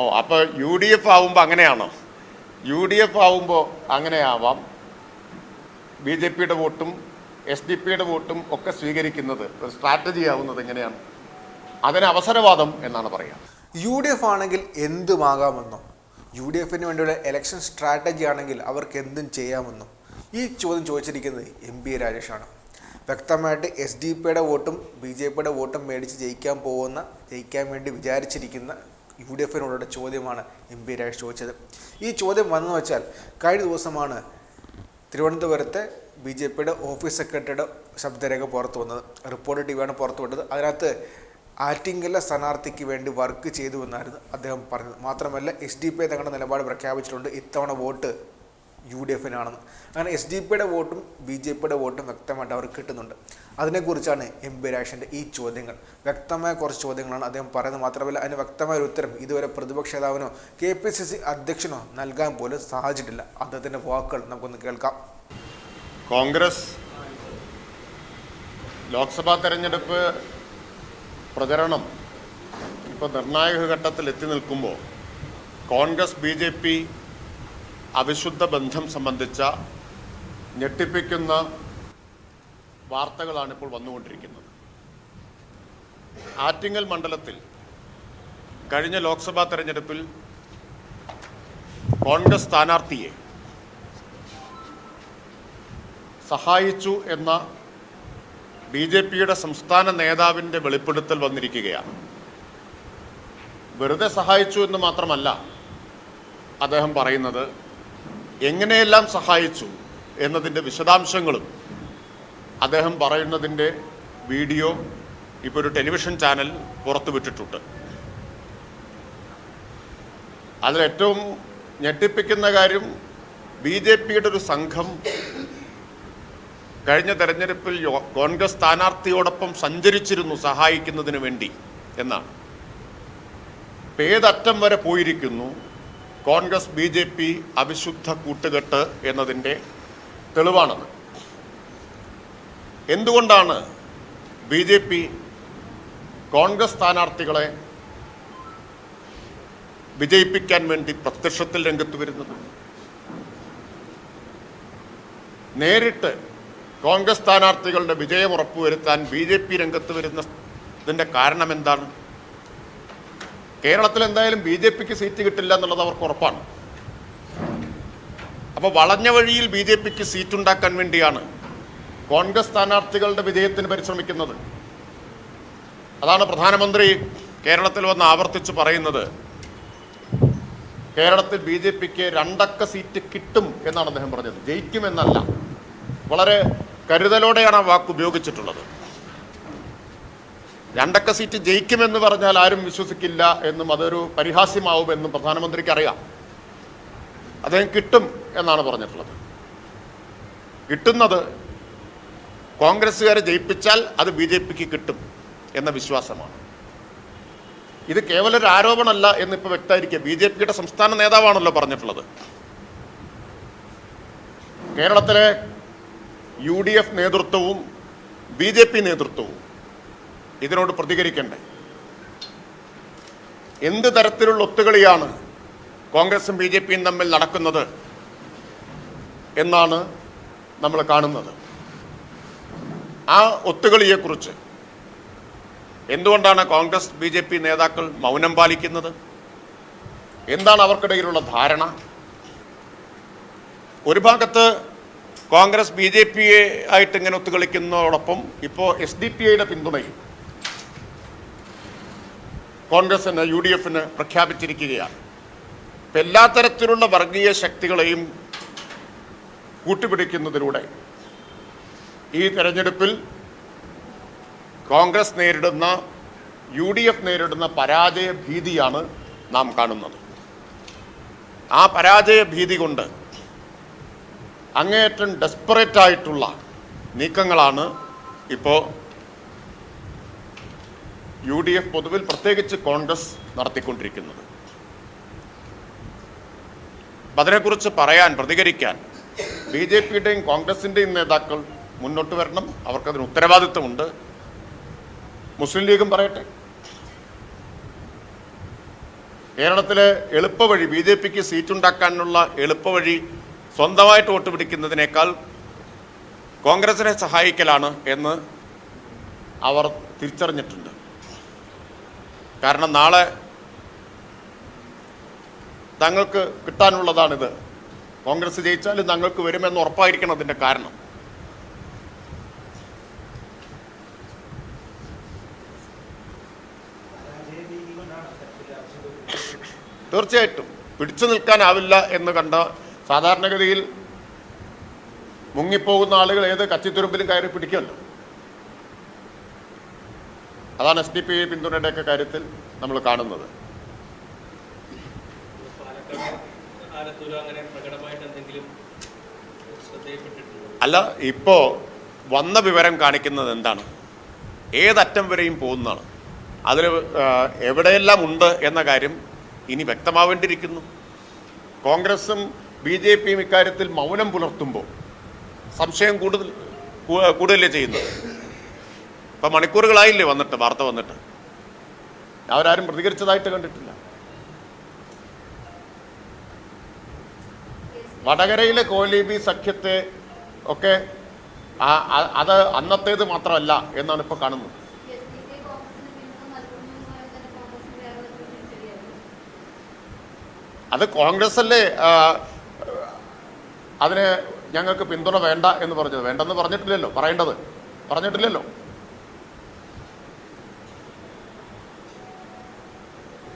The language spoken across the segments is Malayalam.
ഓ അപ്പോൾ യു ഡി എഫ് ആവുമ്പോൾ അങ്ങനെയാണോ? യു ഡി എഫ് ആവുമ്പോൾ അങ്ങനെയാവാം. ബി ജെ പിയുടെ വോട്ടും എസ് ഡി പിയുടെ വോട്ടും ഒക്കെ സ്വീകരിക്കുന്നത് ഒരു സ്ട്രാറ്റജി ആവുന്നത് എങ്ങനെയാണ്? അതിന് അവസരവാദം എന്നാണ് പറയുക. യു ഡി എഫ് ആണെങ്കിൽ എന്തുമാകാമെന്നോ? യു ഡി എഫിന് വേണ്ടിയുള്ള ഇലക്ഷൻ സ്ട്രാറ്റജി ആണെങ്കിൽ അവർക്ക് എന്തും ചെയ്യാമെന്നോ? ഈ ചോദ്യം ചോദിച്ചിരിക്കുന്നത് എം പി രാജേഷാണ്. വ്യക്തമായിട്ട് എസ് ഡി പിയുടെ വോട്ടും ബി ജെ പിയുടെ വോട്ടും മേടിച്ച് ജയിക്കാൻ പോകുന്ന ജയിക്കാൻ വേണ്ടി വിചാരിച്ചിരിക്കുന്ന യു ഡി എഫിനോടുള്ള ചോദ്യമാണ് എം പി രാജ് ചോദിച്ചത്. ഈ ചോദ്യം വന്നു വെച്ചാൽ കഴിഞ്ഞ ദിവസമാണ് തിരുവനന്തപുരത്തെ ബി ജെ പിയുടെ ഓഫീസ് സെക്രട്ടറിയുടെ ശബ്ദരേഖ പുറത്തു വന്നത്. റിപ്പോർട്ട് ടി വിയാണ് പുറത്തു വിട്ടത്. അതിനകത്ത് ആറ്റിങ്കല സ്ഥാനാർത്ഥിക്ക് വേണ്ടി വർക്ക് ചെയ്തു എന്നായിരുന്നു അദ്ദേഹം പറഞ്ഞത്. മാത്രമല്ല എസ് ഡി പി തങ്ങളുടെ നിലപാട് പ്രഖ്യാപിച്ചിട്ടുണ്ട്. ഇത്തവണ വോട്ട് യു ഡി എഫിനാണെന്ന് അങ്ങനെ എസ് ഡി പിയുടെ വോട്ടും ബി ജെ പിയുടെ വോട്ടും വ്യക്തമായിട്ട് അവർക്ക് കിട്ടുന്നുണ്ട്. അതിനെക്കുറിച്ചാണ് എം പി രാജേഷിന്റെ ഈ ചോദ്യങ്ങൾ. വ്യക്തമായ കുറച്ച് ചോദ്യങ്ങളാണ് അദ്ദേഹം പറയുന്നത് മാത്രമല്ല അതിന് വ്യക്തമായ ഒരു ഉത്തരം ഇതുവരെ പ്രതിപക്ഷ നേതാവിനോ കെ പി സി സി അധ്യക്ഷനോ നൽകാൻ പോലും സാധിച്ചിട്ടില്ല. അദ്ദേഹത്തിന്റെ വാക്കുകൾ നമുക്കൊന്ന് കേൾക്കാം. കോൺഗ്രസ് ലോക്സഭാ തെരഞ്ഞെടുപ്പ് പ്രചരണം ഇപ്പോൾ നിർണായക ഘട്ടത്തിൽ എത്തി നിൽക്കുമ്പോൾ കോൺഗ്രസ് ബി ജെ പി അവിശുദ്ധ ബന്ധം സംബന്ധിച്ച ഞെട്ടിപ്പിക്കുന്ന വാർത്തകളാണ് ഇപ്പോൾ വന്നുകൊണ്ടിരിക്കുന്നത്. ആറ്റിങ്ങൽ മണ്ഡലത്തിൽ കഴിഞ്ഞ ലോക്സഭാ തെരഞ്ഞെടുപ്പിൽ കോൺഗ്രസ് സ്ഥാനാർത്ഥിയെ സഹായിച്ചു എന്ന ബി ജെ പിയുടെ സംസ്ഥാന നേതാവിന്റെ വെളിപ്പെടുത്തൽ വന്നിരിക്കുകയാണ്. വെറുതെ സഹായിച്ചു എന്ന് മാത്രമല്ല അദ്ദേഹം പറയുന്നത് എങ്ങനെയെല്ലാം സഹായിച്ചു എന്നതിന്റെ വിശദാംശങ്ങളും അദ്ദേഹം പറയുന്നതിന്റെ വീഡിയോ ഇപ്പോൾ ഒരു ടെലിവിഷൻ ചാനൽ പുറത്തുവിട്ടിട്ടുണ്ട്. അതിലേറ്റവും ഞെട്ടിപ്പിക്കുന്ന കാര്യം ബി ജെ പിയുടെ ഒരു സംഘം കഴിഞ്ഞ തെരഞ്ഞെടുപ്പിൽ കോൺഗ്രസ് സ്ഥാനാർത്ഥിയോടൊപ്പം സഞ്ചരിച്ചിരുന്നു സഹായിക്കുന്നതിന് വേണ്ടി എന്നാണ്. പേതറ്റം വരെ പോയിരിക്കുന്നു. കോൺഗ്രസ് ബി ജെ പി അവിശുദ്ധ കൂട്ടുകെട്ട് എന്നതിന്റെ തെളിവാണത്. എന്തുകൊണ്ടാണ് ബി ജെ പി കോൺഗ്രസ് സ്ഥാനാർത്ഥികളെ വിജയിപ്പിക്കാൻ വേണ്ടി പ്രത്യക്ഷത്തിൽ രംഗത്ത് വരുന്നത്? നേരിട്ട് കോൺഗ്രസ് സ്ഥാനാർത്ഥികളുടെ വിജയം ഉറപ്പുവരുത്താൻ ബി ജെ പി രംഗത്ത് വരുന്നതിന്റെ കാരണം എന്താണ് കേരളത്തിൽ എന്തായാലും ബി ജെ പിക്ക് സീറ്റ് കിട്ടില്ല എന്നുള്ളത് അവർക്ക് ഉറപ്പാണ്. അപ്പോൾ വളഞ്ഞ വഴിയിൽ ബി ജെ പിക്ക് സീറ്റ് ഉണ്ടാക്കാൻ വേണ്ടിയാണ് കോൺഗ്രസ് സ്ഥാനാർത്ഥികളുടെ വിജയത്തിന് പരിശ്രമിക്കുന്നത്. അതാണ് പ്രധാനമന്ത്രി കേരളത്തിൽ വന്ന് ആവർത്തിച്ച് പറയുന്നത്. കേരളത്തിൽ ബി ജെ പിക്ക് രണ്ടക്ക സീറ്റ് കിട്ടും എന്നാണ് അദ്ദേഹം പറഞ്ഞത്. ജയിക്കുമെന്നല്ല വളരെ കരുതലോടെയാണ് ആ വാക്ക് ഉപയോഗിച്ചിട്ടുള്ളത്. രണ്ടക്ക സീറ്റ് ജയിക്കുമെന്ന് പറഞ്ഞാൽ ആരും വിശ്വസിക്കില്ല എന്നും അതൊരു പരിഹാസ്യമാവുമെന്നും പ്രധാനമന്ത്രിക്ക് അറിയാം. അദ്ദേഹം കിട്ടും എന്നാണ് പറഞ്ഞിട്ടുള്ളത്. കിട്ടുന്നത് കോൺഗ്രസ്സുകാരെ ജയിപ്പിച്ചാൽ അത് ബി ജെ പിക്ക് കിട്ടും എന്ന വിശ്വാസമാണ്. ഇത് കേവലൊരു ഒരു ആരോപണമല്ല എന്നിപ്പോൾ വ്യക്തമായിരിക്കുക. ബി ജെ പിയുടെ സംസ്ഥാന നേതാവാണല്ലോ പറഞ്ഞിട്ടുള്ളത്. കേരളത്തിലെ യു ഡി എഫ് നേതൃത്വവും ബി ജെ പി നേതൃത്വവും ഇതിനോട് പ്രതികരിക്കണ്ടേ? എന്ത് തരത്തിലുള്ള ഒത്തുകളിയാണ് കോൺഗ്രസും ബി ജെ പിയും തമ്മിൽ നടക്കുന്നത് എന്നാണ് നമ്മൾ കാണുന്നത്? ആ ഒത്തുകളിയെക്കുറിച്ച് എന്തുകൊണ്ടാണ് കോൺഗ്രസ് ബി ജെ പി നേതാക്കൾ മൗനം പാലിക്കുന്നത്? എന്താണ് അവർക്കിടയിലുള്ള ധാരണ? ഒരു ഭാഗത്ത് കോൺഗ്രസ് ബി ജെ പിയെ ആയിട്ട് ഇങ്ങനെ ഒത്തുകളിക്കുന്നതോടൊപ്പം ഇപ്പോൾ എസ് ഡി പി ഐയുടെ പിന്തുണയും കോൺഗ്രസിന് യു ഡി എഫിന് പ്രഖ്യാപിച്ചിരിക്കുകയാണ്. ഇപ്പം എല്ലാ തരത്തിലുള്ള വർഗീയ ശക്തികളെയും കൂട്ടുപിടിക്കുന്നതിലൂടെ ഈ തെരഞ്ഞെടുപ്പിൽ കോൺഗ്രസ് നേരിടുന്ന യു ഡി എഫ് നേരിടുന്ന പരാജയ ഭീതിയാണ് നാം കാണുന്നത്. ആ പരാജയ ഭീതി കൊണ്ട് അങ്ങേയറ്റം ഡെസ്പറേറ്റ് ആയിട്ടുള്ള നീക്കങ്ങളാണ് ഇപ്പോൾ യു ഡി എഫ് പൊതുവിൽ പ്രത്യേകിച്ച് കോൺഗ്രസ് നടത്തിക്കൊണ്ടിരിക്കുന്നത്. അതിനെക്കുറിച്ച് പറയാൻ പ്രതികരിക്കാൻ ബി ജെ പിയുടെയും കോൺഗ്രസിന്റെയും നേതാക്കൾ മുന്നോട്ട് വരണം. അവർക്കതിന് ഉത്തരവാദിത്വമുണ്ട്. മുസ്ലിം ലീഗും പറയട്ടെ. കേരളത്തിലെ എളുപ്പവഴി ബി ജെ പിക്ക് സീറ്റുണ്ടാക്കാനുള്ള എളുപ്പവഴി സ്വന്തമായിട്ട് വോട്ട് പിടിക്കുന്നതിനേക്കാൾ കോൺഗ്രസിനെ സഹായിക്കലാണ് എന്ന് അവർ തിരിച്ചറിഞ്ഞിട്ടുണ്ട്. കാരണം നാളെ തങ്ങൾക്ക് കിട്ടാനുള്ളതാണിത്. കോൺഗ്രസ് ജയിച്ചാൽ തങ്ങൾക്ക് വരുമെന്ന് ഉറപ്പായിരിക്കണം അതിന്റെ കാരണം. തീർച്ചയായിട്ടും പിടിച്ചു നിൽക്കാനാവില്ല എന്ന് കണ്ട സാധാരണഗതിയിൽ മുങ്ങിപ്പോകുന്ന ആളുകൾ ഏത് കച്ചിത്തുരുമ്പിലും കയറി പിടിക്കുമല്ലോ. അതാണ് എസ് ഡി പി പിന്തുണയുടെയൊക്കെ കാര്യത്തിൽ നമ്മൾ കാണുന്നത്. അല്ല ഇപ്പോൾ വന്ന വിവരം കാണിക്കുന്നത് എന്താണ്? ഏതറ്റം വരെയും പോകുന്നതാണ്. അതിൽ എവിടെയെല്ലാം ഉണ്ട് എന്ന കാര്യം ഇനി വ്യക്തമാവേണ്ടിയിരിക്കുന്നു. കോൺഗ്രസും ബി ജെ പിയും ഇക്കാര്യത്തിൽ മൗനം പുലർത്തുമ്പോൾ സംശയം കൂടുതൽ കൂടുതലേ ചെയ്യുന്നത്? ഇപ്പം മണിക്കൂറുകളായില്ലേ വന്നിട്ട് വാർത്ത വന്നിട്ട്. അവരാരും പ്രതികരിച്ചതായിട്ട് കണ്ടിട്ടില്ല. വടകരയിലെ കോലീബി സഖ്യത്തെ ഒക്കെ അത് അന്നത്തേത് മാത്രമല്ല എന്നാണ് ഇപ്പൊ കാണുന്നത്. അത് കോൺഗ്രസ് അല്ലേ അതിന് ഞങ്ങൾക്ക് പിന്തുണ വേണ്ട എന്ന് പറഞ്ഞത്. വേണ്ടെന്ന് പറഞ്ഞിട്ടില്ലല്ലോ പറയേണ്ടത്. പറഞ്ഞിട്ടില്ലല്ലോ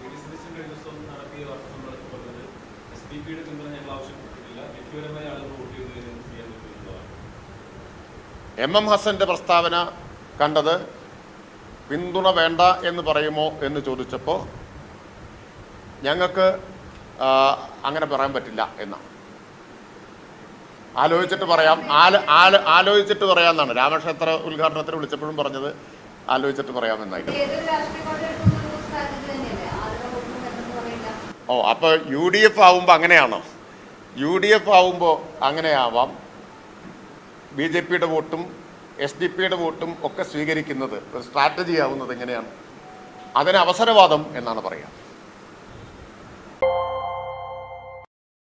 വി ഡി സതീശൻ കഴിഞ്ഞ ദിവസം നടത്തിയ വാർത്താസമ്മേളനത്തിൽ പറഞ്ഞത് എസ് ഡി പിയുടെ പിന്തുണ ഞങ്ങൾ ആവശ്യപ്പെട്ടിട്ടില്ല വ്യക്തിപരമായ ആളുകൾ വോട്ട് ചെയ്തതിന് ചെയ്യാൻ പറ്റുന്നതാണ് എം എം ഹസന്റെ പ്രസ്താവന കണ്ടത് പിന്തുണ വേണ്ട എന്ന് പറയുമോ എന്ന് ചോദിച്ചപ്പോൾ ഞങ്ങൾക്ക് അങ്ങനെ പറയാൻ പറ്റില്ല എന്നാണ് ആലോചിച്ചിട്ട് പറയാം. ആല ആല ആലോചിച്ചിട്ട് പറയാമെന്നാണ്. രാമക്ഷേത്ര ഉദ്ഘാടനത്തിന് വിളിച്ചപ്പോഴും പറഞ്ഞത് ആലോചിച്ചിട്ട് പറയാമെന്നായിരുന്നു. വേണ്ടെന്ന് ഓ അപ്പോൾ യു ഡി എഫ് ആവുമ്പോൾ അങ്ങനെയാണോ? യു ഡി എഫ് ആവുമ്പോൾ അങ്ങനെയാവാം. ബി ജെ പിയുടെ വോട്ടും എസ് ഡി പിയുടെ വോട്ടും ഒക്കെ സ്വീകരിക്കുന്നത് ഒരു സ്ട്രാറ്റജി ആവുന്നത് എങ്ങനെയാണ്? അതിന് അവസരവാദം എന്നാണ് പറയുക.